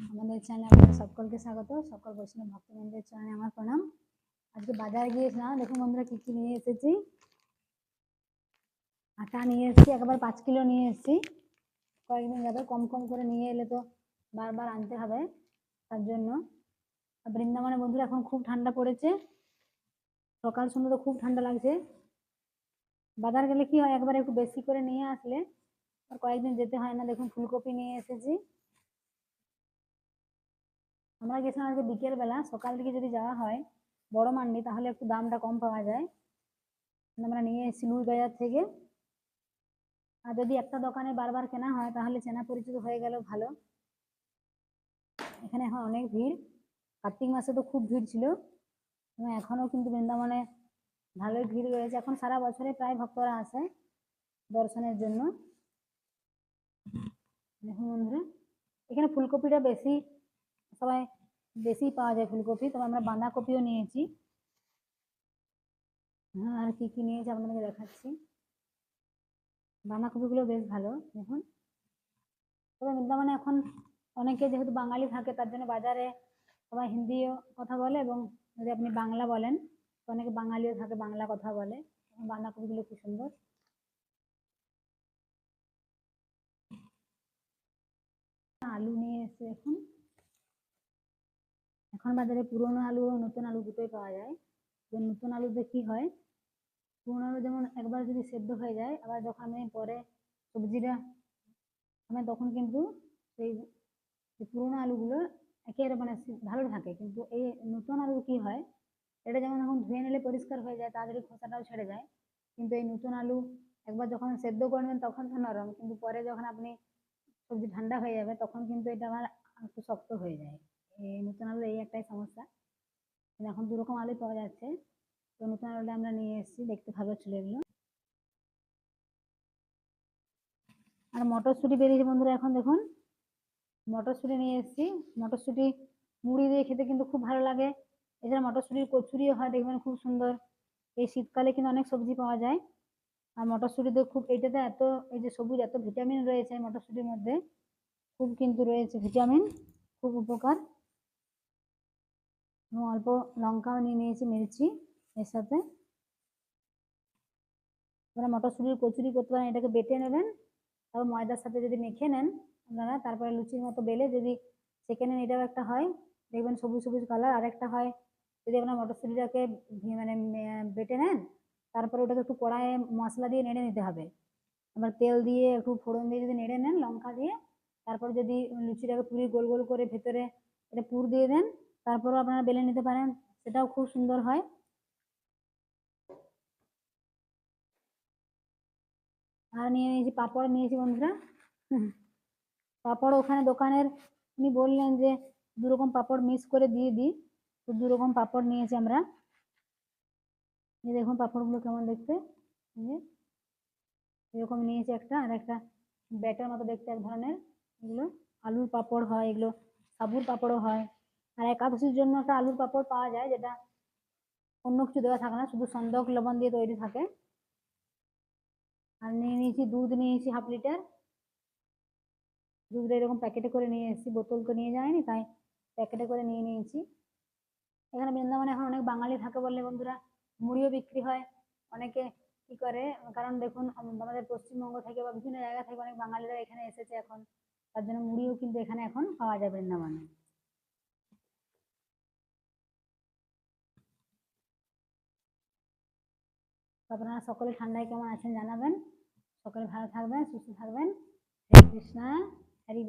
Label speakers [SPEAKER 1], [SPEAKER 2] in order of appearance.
[SPEAKER 1] আমাদের চ্যানেলে সকলকে স্বাগত। সকল বৈষ্ণব ভক্তবৃন্দের চ্যানেলে আমার প্রণাম। আজকে বাজারে গিয়েছিলাম, দেখুন বন্ধুরা কী কী নিয়ে এসেছি। আটা নিয়ে এসেছি, একবার পাঁচ কিলো নিয়ে এসেছি। কয়েকদিন যাবে কম কম করে নিয়ে এলে তো বারবার আনতে হবে, তার জন্য। বৃন্দাবনে বন্ধুরা এখন খুব ঠান্ডা পড়েছে। সকাল সন্ধ্যা তো খুব ঠান্ডা লাগছে। বাজার গেলে কি হয়, একবার একটু বেশি করে নিয়ে আসলে আর কয়েকদিন যেতে হয় না। দেখুন ফুলকপি নিয়ে এসেছি। আমরা গেছিলাম আজকে বিকেলবেলা, সকাল দিকে যদি যাওয়া হয়, বড় মান্ডি, তাহলে একটু দামটা কম পাওয়া যায়। আমরা নিয়ে এসেছি লুই বাজার থেকে। আর যদি একটা দোকানে বারবার কেনা হয়, তাহলে চেনা পরিচিত হয়ে গেল ভালো। এখানে এখন অনেক ভিড়। কার্তিক মাসে তো খুব ভিড় ছিল। এবং এখনও কিন্তু বৃন্দাবনে ভালোই ভিড় রয়েছে। এখন সারা বছরে প্রায় ভক্তরা আসে দর্শনের জন্য। দেখুন বন্ধুরা, এখানে ফুলকপিটা বেশি সবাই বেশি পাওয়া যায় ফুলকপি, তবে আমরা বাঁধাকপিও নিয়েছি। হ্যাঁ আর কী কী নিয়েছি আপনাদেরকে দেখাচ্ছি। বাঁধাকপিগুলো বেশ ভালো, দেখুন। তবে বৃন্দাবনে এখন অনেকে যেহেতু বাঙালি থাকে, তার জন্য বাজারে সবাই হিন্দিও কথা বলে এবং যদি আপনি বাংলা বলেন অনেকে বাঙালিও থাকে, বাংলা কথা বলে। বাঁধাকপিগুলো খুব সুন্দর। আলু নিয়ে এসে এখন। এখন বাজারে পুরনো আলু ও নতুন আলু দুটোই পাওয়া যায়। তো নতুন আলুতে কি হয়, পুরনো আলু যেমন একবার যদি সেদ্ধ হয়ে যায়, আবার যখন আমি পরে সবজিটা, আমি তখন কিন্তু সেই পুরনো আলুগুলো একেবারে মানে ভালো থাকে। কিন্তু এই নতুন আলু কি হয়, এটা যেমন এখন ধুয়ে নিলে পরিষ্কার হয়ে যায় তাড়াতাড়ি খোসাটাও ছেড়ে যায়, কিন্তু এই নতুন আলু একবার যখন সেদ্ধ করবেন তখন তো নরম, কিন্তু পরে যখন আপনি সবজি ঠান্ডা হয়ে যাবে, তখন কিন্তু এটা আবার একটু শক্ত হয়ে যায়। নতুন আলুর এই একটাই সমস্যা। এখন দু রকম আলু পাওয়া যাচ্ছে। তো নতুন আলুটা আমরা নিয়ে এসেছি, দেখতে ভালো ছিল এগুলো। আর মটরশুঁটি বেরিয়েছে বন্ধুরা এখন দেখুন। মটরশুঁটি নিয়ে এসেছি। মটরশুঁটি মুড়ি দিয়ে খেতে কিন্তু খুব ভালো লাগে। এছাড়া মটরশুঁটির কচুরিও হয়, দেখবেন খুব সুন্দর। এই শীতকালে কিন্তু অনেক সবজি পাওয়া যায়। আর মটরশুঁটিতে খুব এটাতে এত, এই যে সবুজ এত ভিটামিন রয়েছে মটরশুঁটির মধ্যে, খুব কিন্তু রয়েছে ভিটামিন, খুব উপকার। অল্প লঙ্কাও নিয়ে নিয়েছি মির্চি এর সাথে। আপনারা মটরশুঁটির কচুরি করতে পারেন, এটাকে বেটে নেবেন। তারপর ময়দার সাথে যদি মেখে নেন আপনারা, তারপরে লুচির মতো বেলে যদি সেঁকে নেন, এটাও একটা হয়। দেখবেন সবুজ সবুজ কালার আরেকটা হয়। যদি আপনার মটরশুঁটিটাকে মানে বেটে নেন, তারপরে ওটাকে একটু কড়াইয়ে মশলা দিয়ে নেড়ে নিতে হবে। আবার তেল দিয়ে একটু ফোড়ন দিয়ে যদি নেড়ে নেন, লঙ্কা দিয়ে, তারপর যদি লুচিটাকে পুরি গোল গোল করে ভেতরে এটা পুর দিয়ে দেন তারপরেও আপনারা বেলে নিতে পারেন, সেটাও খুব সুন্দর হয়। আর নিয়ে নিয়েছি পাপড় নিয়েছি বন্ধুরা পাপড় ওখানে দোকানের, উনি বললেন যে দু রকম পাঁপড় মিক্স করে দিয়ে দিই, তো দু রকম পাঁপড় নিয়েছি আমরা। দেখুন পাপড়গুলো কেমন দেখতে এরকম নিয়েছি একটা, আর একটা ব্যাটার মতো দেখতে এক ধরনের, এগুলো আলুর পাপড় হয়, এগুলো সাবুর পাপড়ও হয়। আর একাদশীর জন্য একটা আলুর পাঁপড় পাওয়া যায়, যেটা অন্য কিছু দেওয়া থাকে না, শুধু সন্দক, লবণ দিয়ে তৈরি থাকে। আর নিয়ে নিয়েছি দুধ নিয়েছি হাফ লিটার। দুধ এরকম প্যাকেটে করে নিয়ে এসেছি, বোতল তো নিয়ে যায়নি, তাই প্যাকেটে করে নিয়ে নিয়েছি। এখানে বৃন্দাবনে এখন অনেক বাঙালি থাকে বললে বন্ধুরা, মুড়িও বিক্রি হয়। অনেকে কি করে, কারণ দেখুন আমাদের পশ্চিমবঙ্গ থেকে বা বিভিন্ন জায়গা থেকে অনেক বাঙালিরা এখানে এসেছে এখন। তার জন্য মুড়িও কিন্তু এখানে এখন পাওয়া যায় বৃন্দাবনে। আপনারা সকলে ঠান্ডায় কেমন আছেন জানাবেন। সকলে ভালো থাকবেন সুস্থ থাকবেন। হরে কৃষ্ণা হরি